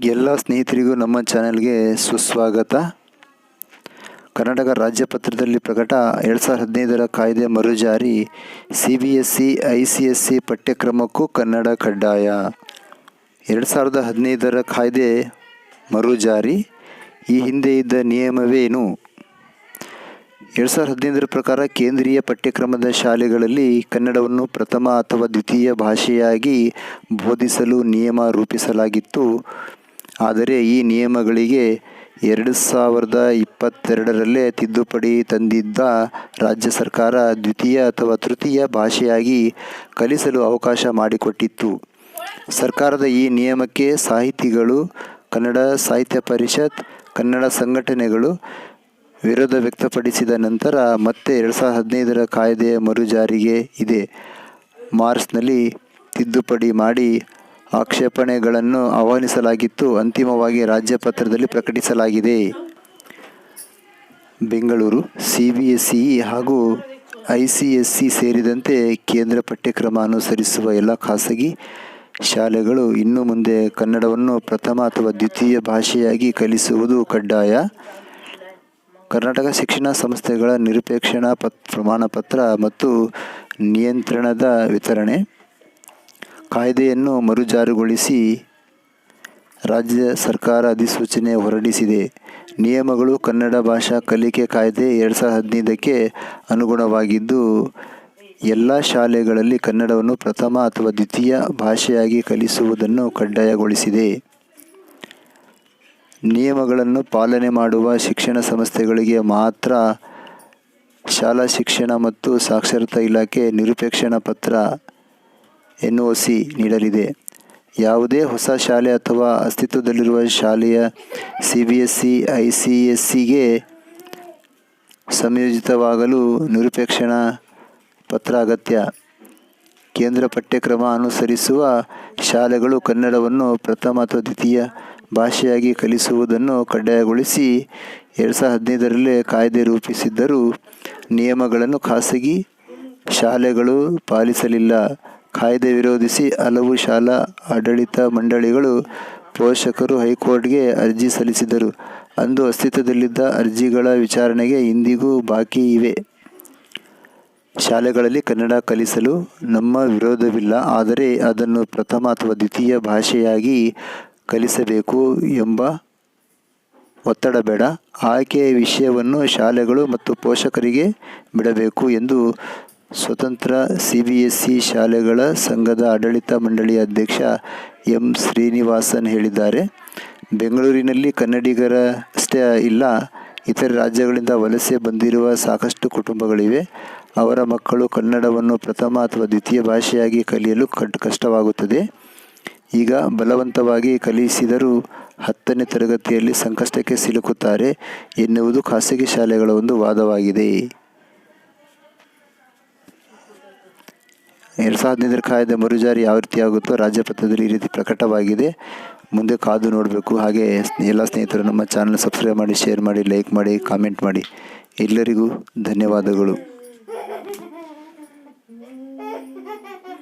ಎಲ್ಲ ಸ್ನೇಹಿತರಿಗೂ ನಮ್ಮ ಚಾನೆಲ್ಗೆ ಸುಸ್ವಾಗತ. ಕರ್ನಾಟಕ ರಾಜ್ಯ ಪತ್ರದಲ್ಲಿ ಪ್ರಕಟ ಎರಡು ಸಾವಿರದ ಹದಿನೈದರ ಕಾಯ್ದೆ ಮರುಜಾರಿ C B S C I C S C ಪಠ್ಯಕ್ರಮಕ್ಕೂ Kannada ಕಡ್ಡಾಯ. ಎರಡು ಸಾವಿರದ ಹದಿನೈದರ ಕಾಯ್ದೆ ಮರುಜಾರಿ ಈ ಹಿಂದೆ ಇದ್ದ ನಿಯಮವೇನು? ಎರಡು ಸಾವಿರದ ಹದಿನೈದರ ಪ್ರಕಾರ ಕೇಂದ್ರೀಯ ಪಠ್ಯಕ್ರಮದ ಶಾಲೆಗಳಲ್ಲಿ ಕನ್ನಡವನ್ನು ಪ್ರಥಮ ಅಥವಾ ದ್ವಿತೀಯ ಭಾಷೆಯಾಗಿ ಬೋಧಿಸಲು ನಿಯಮ ರೂಪಿಸಲಾಗಿತ್ತು. ಆದರೆ ಈ ನಿಯಮಗಳಿಗೆ ಎರಡು ಸಾವಿರದ ಇಪ್ಪತ್ತೆರಡರಲ್ಲೇ ತಿದ್ದುಪಡಿ ತಂದಿದ್ದ ರಾಜ್ಯ ಸರ್ಕಾರ ದ್ವಿತೀಯ ಅಥವಾ ತೃತೀಯ ಭಾಷೆಯಾಗಿ ಕಲಿಸಲು ಅವಕಾಶ ಮಾಡಿಕೊಟ್ಟಿತ್ತು. ಸರ್ಕಾರದ ಈ ನಿಯಮಕ್ಕೆ ಸಾಹಿತಿಗಳು, ಕನ್ನಡ ಸಾಹಿತ್ಯ ಪರಿಷತ್, ಕನ್ನಡ ಸಂಘಟನೆಗಳು ವಿರೋಧ ವ್ಯಕ್ತಪಡಿಸಿದ ನಂತರ ಮತ್ತೆ ಎರಡು ಸಾವಿರದ ಹದಿನೈದರ ಕಾಯ್ದೆಯ ಮರುಜಾರಿಗೆ ಇದೆ. ಮಾರ್ಚ್ನಲ್ಲಿ ತಿದ್ದುಪಡಿ ಮಾಡಿ ಆಕ್ಷೇಪಣೆಗಳನ್ನು ಆಹ್ವಾನಿಸಲಾಗಿತ್ತು. ಅಂತಿಮವಾಗಿ ರಾಜ್ಯಪತ್ರದಲ್ಲಿ ಪ್ರಕಟಿಸಲಾಗಿದೆ. Bengaluru, C B S E ಹಾಗೂ ಐ ಸಿ ಎಸ್ ಸಿ ಸೇರಿದಂತೆ ಕೇಂದ್ರ ಪಠ್ಯಕ್ರಮ ಅನುಸರಿಸುವ ಎಲ್ಲ ಖಾಸಗಿ ಶಾಲೆಗಳು ಇನ್ನು ಮುಂದೆ ಕನ್ನಡವನ್ನು ಪ್ರಥಮ ಅಥವಾ ದ್ವಿತೀಯ ಭಾಷೆಯಾಗಿ ಕಲಿಸುವುದು ಕಡ್ಡಾಯ. ಕರ್ನಾಟಕ ಶಿಕ್ಷಣ ಸಂಸ್ಥೆಗಳ ನಿರಪೇಕ್ಷಣಾ ಪತ್, ಪ್ರಮಾಣಪತ್ರ ಮತ್ತು ನಿಯಂತ್ರಣದ ವಿತರಣೆ. ಕಾಯ್ದೆಯನ್ನು ಮರುಜಾರುಗೊಳಿಸಿ ರಾಜ್ಯ ಸರ್ಕಾರ ಅಧಿಸೂಚನೆ ಹೊರಡಿಸಿದೆ. ನಿಯಮಗಳು ಕನ್ನಡ ಭಾಷಾ ಕಲಿಕೆ ಕಾಯ್ದೆ ಎರಡು ಸಾವಿರದ ಹದಿನೈದಕ್ಕೆ ಅನುಗುಣವಾಗಿದ್ದು, ಎಲ್ಲ ಶಾಲೆಗಳಲ್ಲಿ ಕನ್ನಡವನ್ನು ಪ್ರಥಮ ಅಥವಾ ದ್ವಿತೀಯ ಭಾಷೆಯಾಗಿ ಕಲಿಸುವುದನ್ನು ಕಡ್ಡಾಯಗೊಳಿಸಿದೆ. ನಿಯಮಗಳನ್ನು ಪಾಲನೆ ಮಾಡುವ ಶಿಕ್ಷಣ ಸಂಸ್ಥೆಗಳಿಗೆ ಮಾತ್ರ ಶಾಲಾ ಶಿಕ್ಷಣ ಮತ್ತು ಸಾಕ್ಷರತಾ ಇಲಾಖೆ ನಿರುಪೇಕ್ಷಣ ಪತ್ರ ಎನ್ ಒ ಸಿ ನೀಡಲಿದೆ. ಯಾವುದೇ ಹೊಸ ಶಾಲೆ ಅಥವಾ ಅಸ್ತಿತ್ವದಲ್ಲಿರುವ ಶಾಲೆಯ C B S C I C S ಸಿಗೆ ಸಂಯೋಜಿತವಾಗಲು ನಿರುಪೇಕ್ಷಣಾ ಪತ್ರ ಅಗತ್ಯ. ಕೇಂದ್ರ ಪಠ್ಯಕ್ರಮ ಅನುಸರಿಸುವ ಶಾಲೆಗಳು ಕನ್ನಡವನ್ನು ಪ್ರಥಮ ಅಥವಾ ದ್ವಿತೀಯ ಭಾಷೆಯಾಗಿ ಕಲಿಸುವುದನ್ನು ಕಡ್ಡಾಯಗೊಳಿಸಿ ಎರಡು ಸಾವಿರದ ಹದಿನೈದರಲ್ಲೇ ಕಾಯ್ದೆ ರೂಪಿಸಿದ್ದರೂ ನಿಯಮಗಳನ್ನು ಖಾಸಗಿ ಶಾಲೆಗಳು ಪಾಲಿಸಲಿಲ್ಲ. ಕಾಯ್ದೆ ವಿರೋಧಿಸಿ ಹಲವು ಶಾಲಾ ಆಡಳಿತ ಮಂಡಳಿಗಳು ಪೋಷಕರು ಹೈಕೋರ್ಟ್ಗೆ ಅರ್ಜಿ ಸಲ್ಲಿಸಿದರು ಅಂದು ಅಸ್ತಿತ್ವದಲ್ಲಿದ್ದ ಅರ್ಜಿಗಳ ವಿಚಾರಣೆಗೆ ಇಂದಿಗೂ ಬಾಕಿ ಇವೆ. ಶಾಲೆಗಳಲ್ಲಿ ಕನ್ನಡ ಕಲಿಸಲು ನಮ್ಮ ವಿರೋಧವಿಲ್ಲ, ಆದರೆ ಅದನ್ನು ಪ್ರಥಮ ಅಥವಾ ದ್ವಿತೀಯ ಭಾಷೆಯಾಗಿ ಕಲಿಸಬೇಕು ಎಂಬ ಒತ್ತಡ ಬೇಡ. ಆಯ್ಕೆಯ ವಿಷಯವನ್ನು ಶಾಲೆಗಳು ಮತ್ತು ಪೋಷಕರಿಗೆ ಬಿಡಬೇಕು ಎಂದು ಸ್ವತಂತ್ರ ಸಿ ಬಿ ಎಸ್ ಶಾಲೆಗಳ ಸಂಘದ ಆಡಳಿತ ಮಂಡಳಿಯ ಅಧ್ಯಕ್ಷ ಎಂ ಶ್ರೀನಿವಾಸನ್ ಹೇಳಿದ್ದಾರೆ. ಬೆಂಗಳೂರಿನಲ್ಲಿ ಕನ್ನಡಿಗರಷ್ಟೇ ಇಲ್ಲ, ಇತರ ರಾಜ್ಯಗಳಿಂದ ವಲಸೆ ಬಂದಿರುವ ಸಾಕಷ್ಟು ಕುಟುಂಬಗಳಿವೆ. ಅವರ ಮಕ್ಕಳು ಕನ್ನಡವನ್ನು ಪ್ರಥಮ ಅಥವಾ ದ್ವಿತೀಯ ಭಾಷೆಯಾಗಿ ಕಲಿಯಲು ಕಟ್, ಕಷ್ಟವಾಗುತ್ತದೆ. ಈಗ ಬಲವಂತವಾಗಿ ಕಲಿಸಿದರೂ ಹತ್ತನೇ ತರಗತಿಯಲ್ಲಿ ಸಂಕಷ್ಟಕ್ಕೆ ಸಿಲುಕುತ್ತಾರೆ ಎನ್ನುವುದು ಖಾಸಗಿ ಶಾಲೆಗಳ ಒಂದು ವಾದವಾಗಿದೆ. ಎರಡು ಸಾವಿರದ ಹದಿನೈದರ ಕಾಯ್ದೆ ಮರುಜಾರಿ ಯಾವ ರೀತಿ ಆಗುತ್ತೋ ರಾಜ್ಯಪತ್ರದಲ್ಲಿ ಈ ರೀತಿ ಪ್ರಕಟವಾಗಿದೆ. ಮುಂದೆ ಕಾದು ನೋಡಬೇಕು. ಹಾಗೆ ಎಲ್ಲ ಸ್ನೇಹಿತರು ನಮ್ಮ ಚಾನಲ್ ಸಬ್ಸ್ಕ್ರೈಬ್ ಮಾಡಿ ಶೇರ್ ಮಾಡಿ ಲೈಕ್ ಮಾಡಿ ಕಾಮೆಂಟ್ ಮಾಡಿ. ಎಲ್ಲರಿಗೂ ಧನ್ಯವಾದಗಳು.